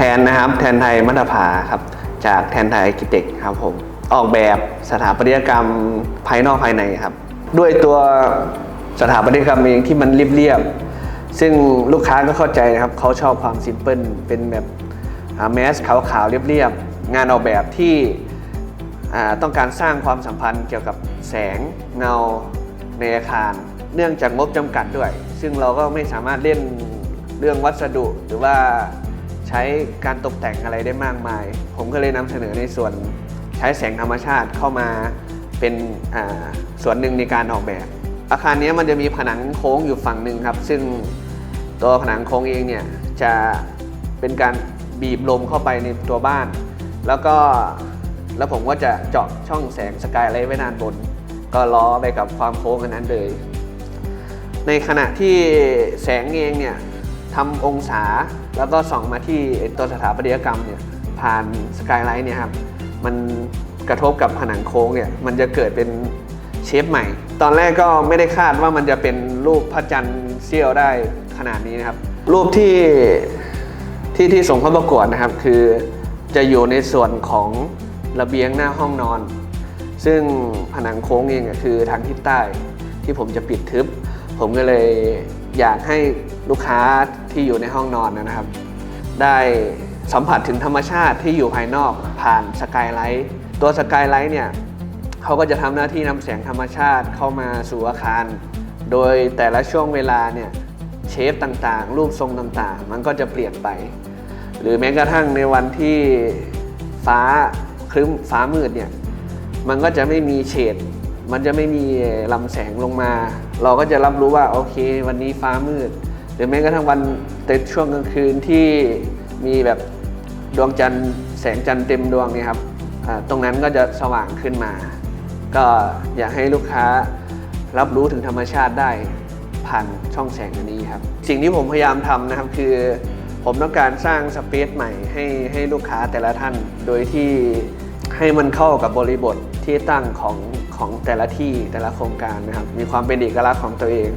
ทนนะครับ แทนไทยมัตภาครับ จากแทนไทยกิเต็กครับผม ออกแบบสถาปัตยกรรมภายนอกภายในครับ ด้วยตัวสถาปัตยกรรมเองที่มันเรียบๆซึ่งลูกค้าก็เข้าใจนะครับเขาชอบความซิมเพิลเป็นแบบแมสขาวๆเรียบๆงานออกแบบที่ต้องการสร้างความสัมพันธ์เกี่ยวกับแสงเงาในอาคาร เนื่องจากงบจำกัดด้วย ซึ่งเราก็ไม่สามารถเล่นเรื่องวัสดุหรือว่า ใช้การตกแต่งอะไรได้มากมาย ผมก็เลยนำเสนอในส่วนใช้แสงธรรมชาติเข้ามาเป็นส่วนหนึ่งในการออกแบบ อาคารนี้มันจะมีผนังโค้งอยู่ฝั่งหนึ่งครับ ซึ่งตัวผนังโค้งเองเนี่ยจะเป็นการบีบลมเข้าไปในตัวบ้าน แล้วก็แล้วผมก็จะเจาะช่องแสงสกายไลท์ไว้ด้านบน ก็ล้อไปกับความโค้งอันนั้นเลย ในขณะที่แสงเองเนี่ย ทำองศาแล้วก็ส่องมาที่ตัวสถาปัตยกรรมเนี่ยผ่านสกายไลท์เนี่ยครับมันกระทบกับผนังโค้งเนี่ยมันจะเกิดเป็นเชฟใหม่ ตอนแรกก็ไม่ได้คาดว่ามันจะเป็นรูปพระจันทร์เสี้ยวได้ขนาดนี้นะครับ รูปที่ที่ที่ส่งเข้าประกวดนะครับ คือจะอยู่ในส่วนของระเบียงหน้าห้องนอน ซึ่งผนังโค้งเองคือทางทิศใต้ที่ผมจะปิดทึบ ผมก็เลยอยากให้ลูกค้าที่อยู่ในห้องนอนนะครับ ได้สัมผัสถึงธรรมชาติที่อยู่ภายนอกผ่านสกายไลท์ตัวสกายไลท์เนี่ยเขาก็จะทำหน้าที่นำแสงธรรมชาติเข้ามาสู่อาคาร โดยแต่ละช่วงเวลาเนี่ยเชฟต่างๆ รูปทรงต่างๆ มันก็จะเปลี่ยนไป หรือแม้กระทั่งในวันที่ฟ้าครึ้มฟ้ามืดเนี่ยมันก็จะไม่มีเฉด มันจะไม่มีลำแสงลงมา เราก็จะรับรู้ว่าโอเค วันนี้ฟ้ามืด หรือแม้กระทั่งวันในช่วงกลางคืนที่มีแบบดวงจันทร์แสงจันทร์เต็มดวงเนี่ยครับตรงนั้นก็จะสว่างขึ้นมา ก็อยากให้ลูกค้ารับรู้ถึงธรรมชาติได้ผ่านช่องแสงอันนี้ครับ สิ่งที่ผมพยายามทำนะครับคือ ผมต้องการสร้างสเปซใหม่ให้ให้ลูกค้าแต่ละท่าน โดยที่ให้มันเข้ากับบริบท ที่ตั้งของของแต่ละที่แต่ละโครงการนะครับ มีความเป็นเอกลักษณ์ของตัวเอง